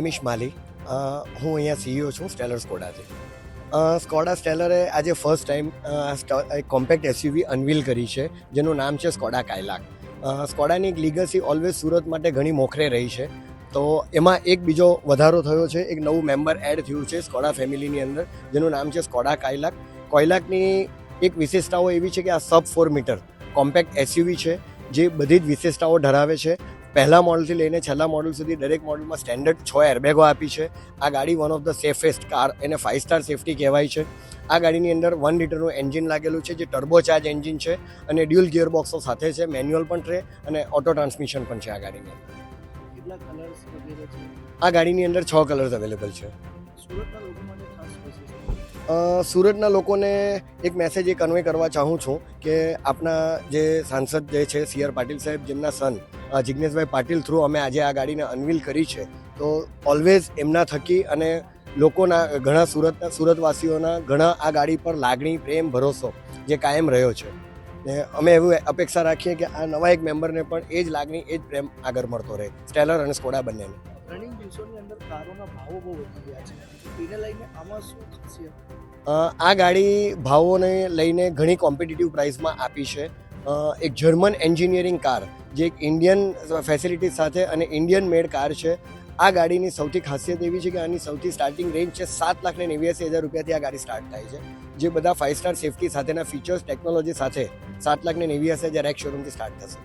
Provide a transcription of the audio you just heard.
એમિશ માલી હું અહીંયા સીઈઓ છું સ્ટેલર સ્કોડાથી સ્કોડા સ્ટેલરે આજે first time compact SUV unveil કરી છે, જેનું નામ છે સ્કોડા કાયલાક સ્કોડાની એક લીગસી ઓલવેઝ સુરત માટે ઘણી મોખરે રહી છે. તો એમાં એક બીજો વધારો થયો છે, એક નવું મેમ્બર એડ થયું છે સ્કોડા ફેમિલીની અંદર, જેનું નામ છે સ્કોડા કાયલાક કોયલાકની એક વિશેષતાઓ એવી છે કે આ sub four metre compact SUV છે, જે બધી જ વિશેષતાઓ ધરાવે છે. પહેલા મોડલથી લઈને છેલ્લા મોડલ સુધી દરેક મોડલમાં સ્ટેન્ડર્ડ છ એરબેગો આપી છે. આ ગાડી one of the safest car એને ફાઇવ સ્ટાર સેફટી કહેવાય છે. આ ગાડીની અંદર વન લીટરનું એન્જિન લાગેલું છે જે ટર્બો ચાર્જ એન્જિન છે અને ડ્યુઅલ ગિયર બોક્સો સાથે છે મેન્યુઅલ પણ છે અને ઓટો ટ્રાન્સમિશન પણ છે આ ગાડીની આ ગાડીની અંદર છ કલર્સ અવેલેબલ છે. સુરતના લોકોને એક મેસેજ એ કન્વે કરવા ચાહું છું કે આપણા જે સાંસદ જે છે સી આર પાટીલ સાહેબ જેમના સન જિજ્ઞેશભાઈ પાટીલ થ્રુ અમે આજે આ ગાડીને અનવીલ કરી છે. તો ઓલવેઝ એમના થકી અને લોકોના ઘણા સુરતના સુરતવાસીઓના ઘણા આ ગાડી પર લાગણી પ્રેમ ભરોસો જે કાયમ રહ્યો છે. ને અમે એવું અપેક્ષા રાખીએ કે આ નવા એક મેમ્બરને પણ એ જ લાગણી એ જ પ્રેમ આગળ મળતો રહે. સ્ટેલર અને સ્કોડા બંનેને. રનિંગ દિવસોની અંદર કારોના ભાવો બહુ વધી ગયા છે. એને લઈને આમાં શું ખાસિયત? આ ગાડી ભાવોને લઈને ઘણી કોમ્પિટિટિવ પ્રાઇસમાં આપી છે. એક જર્મન એન્જિનિયરિંગ કાર જે એક ઇન્ડિયન ફેસિલિટીઝ સાથે અને ઇન્ડિયન મેડ કાર છે, આ ગાડીની સૌથી ખાસિયત એવી છે કે આની સૌથી સ્ટાર્ટિંગ રેન્જ છે સાત લાખ ને નેવ્યાસી હજાર રૂપિયાથી આ ગાડી સ્ટાર્ટ થાય છે. જે બધા ફાઇવ સ્ટાર સેફટી સાથેના ફીચર્સ ટેકનોલોજી સાથે સાત લાખ ને નેવ્યાસી હજાર એક શોરૂમથી સ્ટાર્ટ થશે.